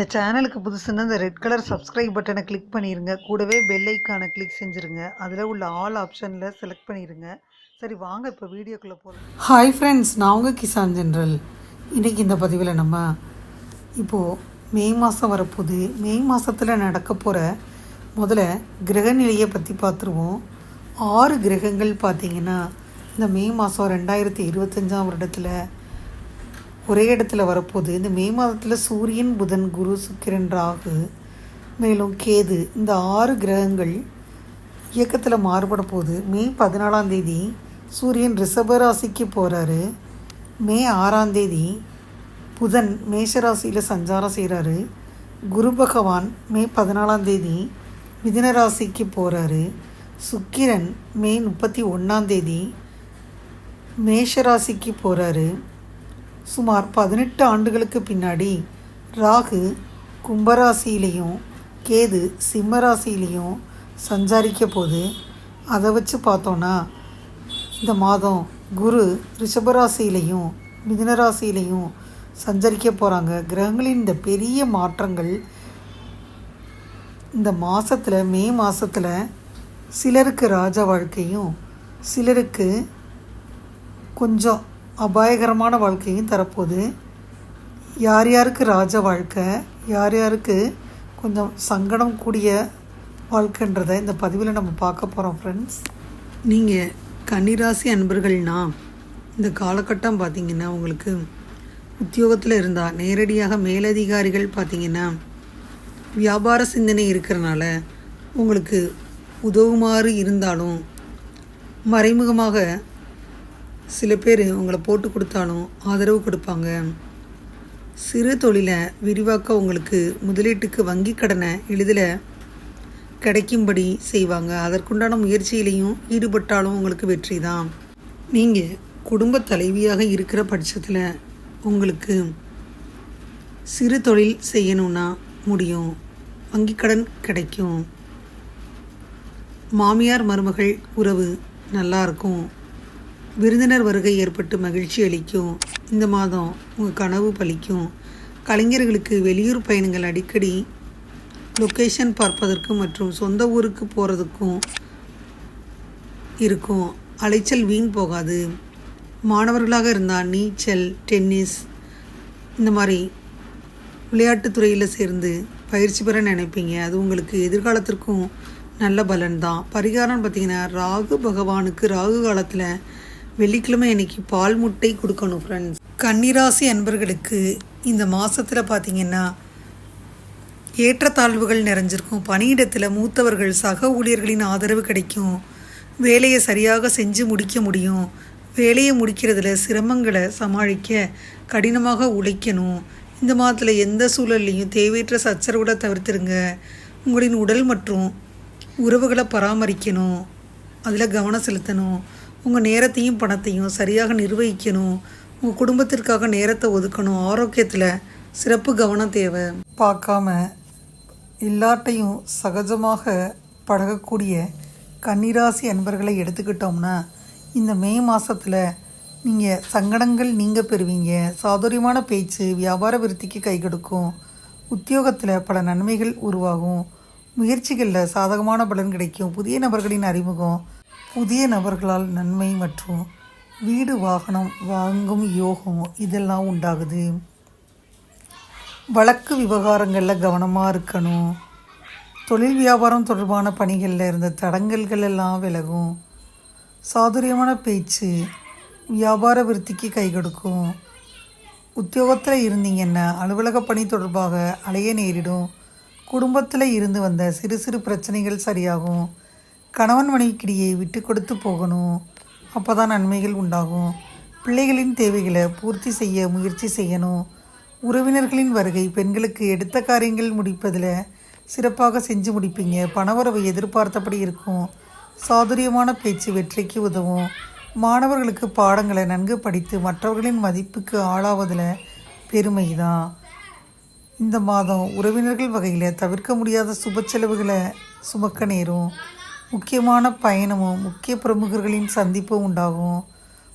இந்த சேனலுக்கு புதுசுன்னா இந்த ரெட் கலர் சப்ஸ்கிரைப் பட்டனை கிளிக் பண்ணிடுங்க கூடவே பெல் ஐக்கானை கிளிக் செஞ்சுருங்க. அதில் உள்ள ஆல் ஆப்ஷனில் செலக்ட் பண்ணிடுங்க சரி வாங்க இப்போ வீடியோக்குள்ளே போகலாம் ஹாய் ஃப்ரெண்ட்ஸ் நான் உங்கள் கிசான் ஜென்ரல். இன்றைக்கி இந்த பதிவில் நம்ம இப்போது மே மாதம் வரப்போகுது. மே மாதத்தில் நடக்க போகிற முதல்ல கிரகநிலையை பற்றி பார்த்துருவோம் ஆறு கிரகங்கள் பார்த்திங்கன்னா இந்த மே மாதம் ரெண்டாயிரத்தி இருபத்தஞ்சாம் வருடத்தில் ஒரே இடத்துல வரப்போகுது. இந்த மே மாதத்தில் சூரியன் புதன் குரு சுக்கிரன் ராகு மேலும் கேது இந்த ஆறு கிரகங்கள் இயக்கத்தில் மாறுபட போகுது. மே பதினாலாம் தேதி சூரியன் ரிஷபராசிக்கு போகிறாரு மே ஆறாம் தேதி புதன் மேஷராசியில் சஞ்சாரம் செய்கிறாரு குரு பகவான் மே பதினாலாம் தேதி மிதுன ராசிக்கு போகிறாரு சுக்கிரன் மே முப்பத்தி ஒன்றாம் தேதி மேஷராசிக்கு போகிறாரு சுமார் பதினெட்டு ஆண்டுகளுக்கு பின்னாடி ராகு கும்பராசியிலையும் கேது சிம்மராசியிலையும் சஞ்சாரிக்க போது அதை வச்சு பார்த்தோன்னா இந்த மாதம் குரு ரிஷபராசியிலையும் மிதுனராசியிலையும் சஞ்சரிக்க போகிறாங்க கிரகங்களின் இந்த பெரிய மாற்றங்கள் இந்த மாதத்தில் மே மாதத்தில் சிலருக்கு ராஜ வாழ்க்கையும் சிலருக்கு கொஞ்சம் அபாயகரமான வாழ்க்கையும் தரப்போகுது. யார் யாருக்கு ராஜ வாழ்க்கை யார் யாருக்கு கொஞ்சம் சங்கடம் கூடிய வாழ்க்கைன்றதை இந்த பதிவில் நம்ம பார்க்க போகிறோம் ஃப்ரெண்ட்ஸ் நீங்கள் கன்னிராசி அன்பர்கள்னா இந்த காலகட்டம் பார்த்திங்கன்னா உங்களுக்கு உத்தியோகத்தில் இருந்தால் நேரடியாக மேலதிகாரிகள் பார்த்திங்கன்னா வியாபார சிந்தனை இருக்கிறனால உங்களுக்கு உதவுமாறு இருந்தாலும் மறைமுகமாக சில பேர் உங்களை போட்டு கொடுத்தாலும் ஆதரவு கொடுப்பாங்க. சிறு தொழிலை விரிவாக்க உங்களுக்கு முதலீட்டுக்கு வங்கி கடனை எளிதில் கிடைக்கும்படி செய்வாங்க. அதற்குண்டான முயற்சியிலையும் ஈடுபட்டாலும் உங்களுக்கு வெற்றி தான். நீங்கள் குடும்ப தலைவியாக இருக்கிற பட்சத்தில் உங்களுக்கு சிறு தொழில் செய்யணும்னா முடியும். வங்கி கடன் கிடைக்கும். மாமியார் மருமகள் உறவு நல்லாயிருக்கும் விருந்தினர் வருகை ஏற்பட்டு மகிழ்ச்சி அளிக்கும். இந்த மாதம் உங்கள் கனவு பலிக்கும். கலைஞர்களுக்கு வெளியூர் பயணங்கள் அடிக்கடி லொக்கேஷன் பார்ப்பதற்கு மற்றும் சொந்த ஊருக்கு போகிறதுக்கும் இருக்கும். அலைச்சல் வீண் போகாது. மாணவர்களாக இருந்தால் நீச்சல் டென்னிஸ் இந்த மாதிரி விளையாட்டுத்துறையில் சேர்ந்து பயிற்சி பெற நினைப்பீங்க. அது உங்களுக்கு எதிர்காலத்திற்கும் நல்ல பலன் தான். பரிகாரம்னு பார்த்திங்கன்னா ராகு பகவானுக்கு ராகு காலத்தில் வெள்ளிக்கிழமை அன்னைக்கு பால் முட்டை கொடுக்கணும் ஃப்ரெண்ட்ஸ் கன்னிராசி அன்பர்களுக்கு இந்த மாதத்தில் பார்த்தீங்கன்னா ஏற்றத்தாழ்வுகள் நிறைஞ்சிருக்கும். பணியிடத்தில் மூத்தவர்கள் சக ஊழியர்களின் ஆதரவு கிடைக்கும். வேலையை சரியாக செஞ்சு முடிக்க முடியும். வேலையை முடிக்கிறதுல சிரமங்களை சமாளிக்க கடினமாக உழைக்கணும். இந்த மாதத்தில் எந்த சூழல்லையும் தேவையற்ற சச்சரவுகளை தவிர்த்துருங்க. உங்களின் உடல் மற்றும் உறவுகளை பராமரிக்கணும். அதில் கவனம் செலுத்தணும். உங்கள் நேரத்தையும் பணத்தையும் சரியாக நிர்வகிக்கணும். உங்கள் குடும்பத்திற்காக நேரத்தை ஒதுக்கணும். ஆரோக்கியத்தில் சிறப்பு கவனம் தேவை. பார்க்காம எல்லாட்டையும் சகஜமாக பழகக்கூடிய கன்னிராசி அன்பர்களை எடுத்துக்கிட்டோம்னா இந்த மே மாதத்தில் நீங்கள் சங்கடங்கள் நீங்கள் பெறுவீங்க. சாதுரியமான பேச்சு வியாபார விருத்திக்கு கை கொடுக்கும். உத்தியோகத்தில் பல நன்மைகள் உருவாகும். முயற்சிகளில் சாதகமான பலன் கிடைக்கும். புதிய நபர்களின் அறிமுகம் புதிய நபர்களால் நன்மை மற்றும் வீடு வாகனம் வாங்கும் யோகம் இதெல்லாம் உண்டாகுது. வழக்கு விவகாரங்களில் கவனமாக இருக்கணும். தொழில் வியாபாரம் தொடர்பான பணிகளில் இருந்த தடங்கல்கள் எல்லாம் விலகும். சாதுரியமான பேச்சு வியாபார விருத்திக்கு கை கொடுக்கும். உத்தியோகத்தில் இருந்தீங்கன்னா அலுவலக பணி தொடர்பாக அலைய நேரிடும். குடும்பத்தில் இருந்து வந்த சிறு சிறு பிரச்சனைகள் சரியாகும். கணவன் மனைவிக்கிடையே விட்டு கொடுத்து போகணும். அப்போ தான் நன்மைகள் உண்டாகும். பிள்ளைகளின் தேவைகளை பூர்த்தி செய்ய முயற்சி செய்யணும். உறவினர்களின் வருகை பெண்களுக்கு எடுத்த காரியங்கள் முடிப்பதில் சிறப்பாக செஞ்சு முடிப்பீங்க. பணவரவு எதிர்பார்த்தபடி இருக்கும். சாதுரியமான பேச்சு வெற்றிக்கு உதவும். மாணவர்களுக்கு பாடங்களை நன்கு படித்து மற்றவர்களின் மதிப்புக்கு ஆளாவதில் பெருமை தான் இந்த மாதம் உறவினர்கள் வகையில் தவிர்க்க முடியாத சுப செலவுகளை சுமக்க நேரும். முக்கியமான பயணமும் முக்கிய பிரமுகர்களின் சந்திப்பும் உண்டாகும்.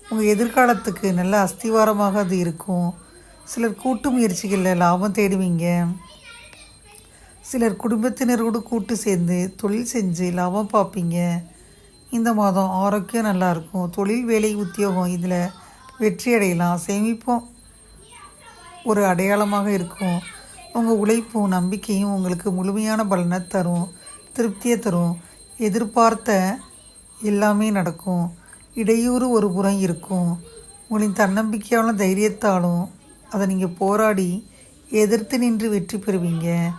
உங்கள் எதிர்காலத்துக்கு நல்ல அஸ்திவாரமாக அது இருக்கும். சிலர் கூட்டு முயற்சிகளில் லாபம் தேடுவீங்க. சிலர் குடும்பத்தினரோடு கூட்டு சேர்ந்து தொழில் செஞ்சு லாபம் பார்ப்பீங்க. இந்த மாதம் ஆரோக்கியம் நல்லாயிருக்கும் தொழில் வேலை உத்தியோகம் இதில் வெற்றி அடையலாம். சேமிப்பும் ஒரு அடையாளமாக இருக்கும். உங்கள் உழைப்பும் நம்பிக்கையும் உங்களுக்கு முழுமையான பலனை தரும் திருப்தியை தரும். எதிர்பார்த்த எல்லாமே நடக்கும். இடையூறு ஒரு புறம் இருக்கும். உங்களின் தன்னம்பிக்கையாலும் தைரியத்தாலும் அதை நீங்கள் போராடி எதிர்த்து நின்று வெற்றி பெறுவீங்க.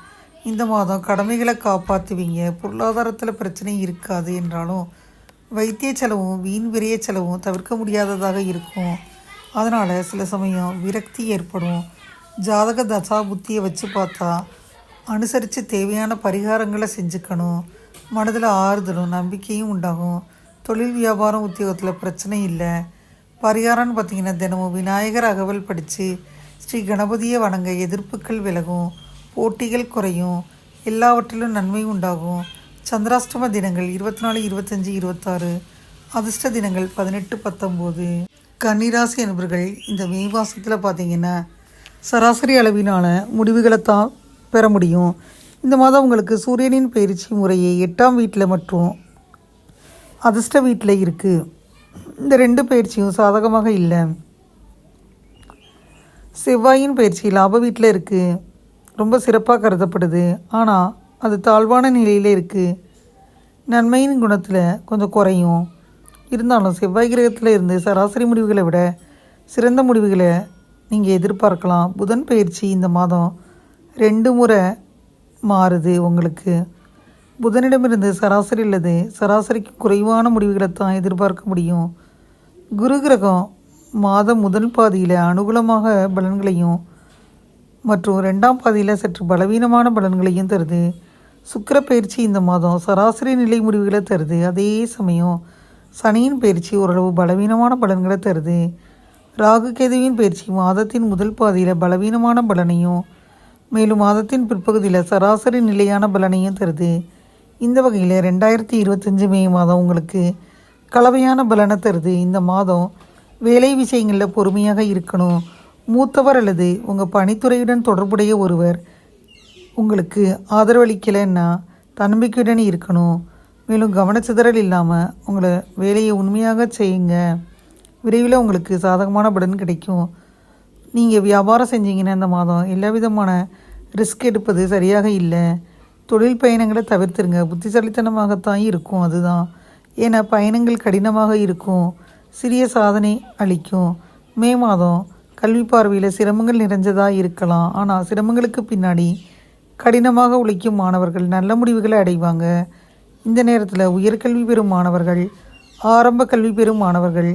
இந்த மாதம் கடமைகளை காப்பாற்றுவீங்க பொருளாதாரத்தில் பிரச்சனை இருக்காது என்றாலும் வைத்திய செலவும் வீண் விரைய செலவும் தவிர்க்க முடியாததாக இருக்கும். அதனால் சில சமயம் விரக்தி ஏற்படும். ஜாதக தசா புத்தியை வச்சு பார்த்தா அனுசரித்து தேவையான பரிகாரங்களை செஞ்சுக்கணும். மனதில் ஆறுதலும் நம்பிக்கையும் உண்டாகும். தொழில் வியாபாரம் உத்தியோகத்தில் பிரச்சனை இல்லை. பரிகாரம்னு பார்த்தீங்கன்னா தினமும் விநாயகர் அகவல் படித்து ஸ்ரீ கணபதியை வணங்க எதிர்ப்புகள் விலகும். போட்டிகள் குறையும். எல்லாவற்றிலும் நன்மை உண்டாகும். சந்திராஷ்டம தினங்கள் இருபத்தி நாலு இருபத்தஞ்சி இருபத்தாறு. அதிர்ஷ்ட தினங்கள் பதினெட்டு பத்தொம்போது. கன்னிராசி என்பர்கள் இந்த மே மாதத்தில் பார்த்தீங்கன்னா சராசரி அளவிலான முடிவுகளை தான் பெற முடியும். இந்த மாதம் உங்களுக்கு சூரியனின் பயிற்சி முறையை எட்டாம் வீட்டில் மற்றும் அதிர்ஷ்ட வீட்டில் இருக்குது இந்த ரெண்டு பயிற்சியும் சாதகமாக இல்லை. செவ்வாயின் பயிற்சி லாப வீட்டில் இருக்குது ரொம்ப சிறப்பாக கருதப்படுது. ஆனால் அது தாழ்வான நிலையில் இருக்குது நன்மையின் குணத்தில் கொஞ்சம் குறையும். இருந்தாலும் செவ்வாய் கிரகத்தில் இருந்து சராசரி முடிவுகளை விட சிறந்த முடிவுகளை நீங்கள் எதிர்பார்க்கலாம். புதன் பயிற்சி இந்த மாதம் ரெண்டு முறை மாறுது. உங்களுக்கு புதனிடமிருந்து சராசரி அல்லது சராசரிக்கு குறைவான முடிவுகளை தான் எதிர்பார்க்க முடியும். குரு கிரகம் மாதம் முதல் பாதியில் அனுகூலமாக பலன்களையும் மற்றும் ரெண்டாம் பாதியில் சற்று பலவீனமான பலன்களையும் தருது. சுக்கர பயிற்சி இந்த மாதம் சராசரி நிலை முடிவுகளை தருது. அதே சமயம் சனியின் பயிற்சி ஓரளவு பலவீனமான பலன்களை தருது. ராகு கேதுவின் பயிற்சி மாதத்தின் முதல் பாதியில் பலவீனமான பலனையும் மேலும் மாதத்தின் பிற்பகுதியில் சராசரி நிலையான பலனையும் தருது. இந்த வகையில் ரெண்டாயிரத்தி இருபத்தஞ்சு மே மாதம் உங்களுக்கு கலவையான பலனை தருது. இந்த மாதம் வேலை விஷயங்களில் பொறுமையாக இருக்கணும். மூத்தவர் அல்லது உங்கள் பணித்துறையுடன் தொடர்புடைய ஒருவர் உங்களுக்கு ஆதரவளிக்கலைன்னா தன்னம்பிக்கையுடன் இருக்கணும். மேலும் கவனச்சிதறல் இல்லாமல் உங்களை வேலையை உண்மையாக செய்யுங்க. விரைவில் உங்களுக்கு சாதகமான பலன் கிடைக்கும். நீங்கள் வியாபாரம் செஞ்சீங்கன்னா இந்த மாதம் எல்லா விதமான ரிஸ்க் எடுப்பது சரியாக இல்லை. தொழில் பயணங்களை தவிர்த்துருங்க. புத்திசாலித்தனமாகத்தான் இருக்கும் அதுதான். ஏன்னா பயணங்கள் கடினமாக இருக்கும். சிறிய சாதனை அளிக்கும். மே மாதம் கல்வி பார்வையில் சிரமங்கள் நிறைஞ்சதாக இருக்கலாம். ஆனால் சிரமங்களுக்கு பின்னாடி கடினமாக உழைக்கும் மாணவர்கள் நல்ல முடிவுகளை அடைவாங்க. இந்த நேரத்தில் உயர்கல்வி பெறும் மாணவர்கள் ஆரம்ப கல்வி பெறும் மாணவர்கள்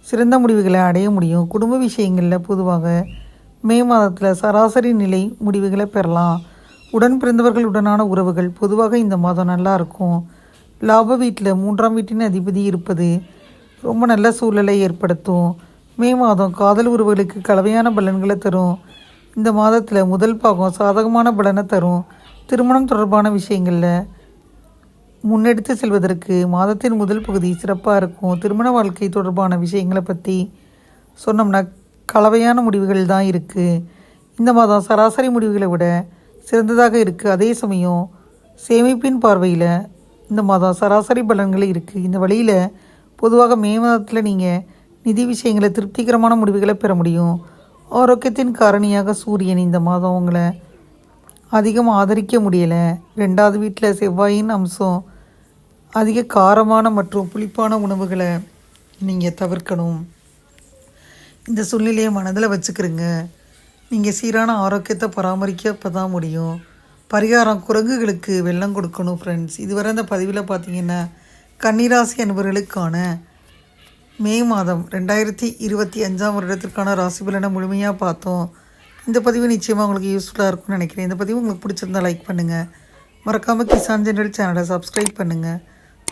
சிறந்த முடிவுகளை அடைய முடியும். குடும்ப விஷயங்களில் பொதுவாக மே மாதத்தில் சராசரி நிலை முடிவுகளை பெறலாம். உடன் பிறந்தவர்களுடனான உறவுகள் பொதுவாக இந்த மாதம் நல்லா இருக்கும். லாப வீட்டில் மூன்றாம் வீட்டின் அதிபதி இருப்பது ரொம்ப நல்ல சூழலை ஏற்படுத்தும். மே மாதம் காதல் உறவுகளுக்கு கலவையான பலன்களை தரும். இந்த மாதத்தில் முதல் பாகம் சாதகமான பலனை தரும். திருமணம் தொடர்பான விஷயங்களில் முன்னெடுத்து செல்வதற்கு மாதத்தின் முதல் பகுதி சிறப்பாக இருக்கும். திருமண வாழ்க்கை தொடர்பான விஷயங்களை பற்றி சொன்னோம்னா கலவையான முடிவுகள் தான் இருக்குது இந்த மாதம் சராசரி முடிவுகளை விட சிறந்ததாக இருக்குது அதே சமயம் சேமிப்பின் பார்வையில் இந்த மாதம் சராசரி பலன்கள் இருக்குது இந்த வழியில் பொதுவாக மே மாதத்தில் நீங்கள் நிதி விஷயங்களை திருப்திகரமான முடிவுகளை பெற முடியும். ஆரோக்கியத்தின் காரணியாக சூரியன் இந்த மாதம் உங்களை அதிகம் ஆதரிக்க முடியலை. ரெண்டாவது வீட்டில் செவ்வாயின் அம்சம் அதிக காரமான மற்றும் புளிப்பான உணவுகளை நீங்கள் தவிர்க்கணும். இந்த சூழ்நிலையை மனதில் வச்சுக்கிறங்க நீங்கள் சீரான ஆரோக்கியத்தை பராமரிக்க இப்போ தான் முடியும். பரிகாரம் குரங்குகளுக்கு வெள்ளம் கொடுக்கணும் ஃப்ரெண்ட்ஸ் இதுவரை இந்த பதிவில் பார்த்தீங்கன்னா கன்னிராசி அன்பர்களுக்கான மே மாதம் ரெண்டாயிரத்தி இருபத்தி அஞ்சாம் வருடத்திற்கான ராசி பலனை முழுமையாக பார்த்தோம். இந்த பதிவு நிச்சயமாக உங்களுக்கு யூஸ்ஃபுல்லாக இருக்கும்னு நினைக்கிறேன். இந்த பதிவு உங்களுக்கு பிடிச்சிருந்தா லைக் பண்ணுங்கள் மறக்காமல் கிசான் ஜெனரல் சேனலை சப்ஸ்கிரைப் பண்ணுங்கள்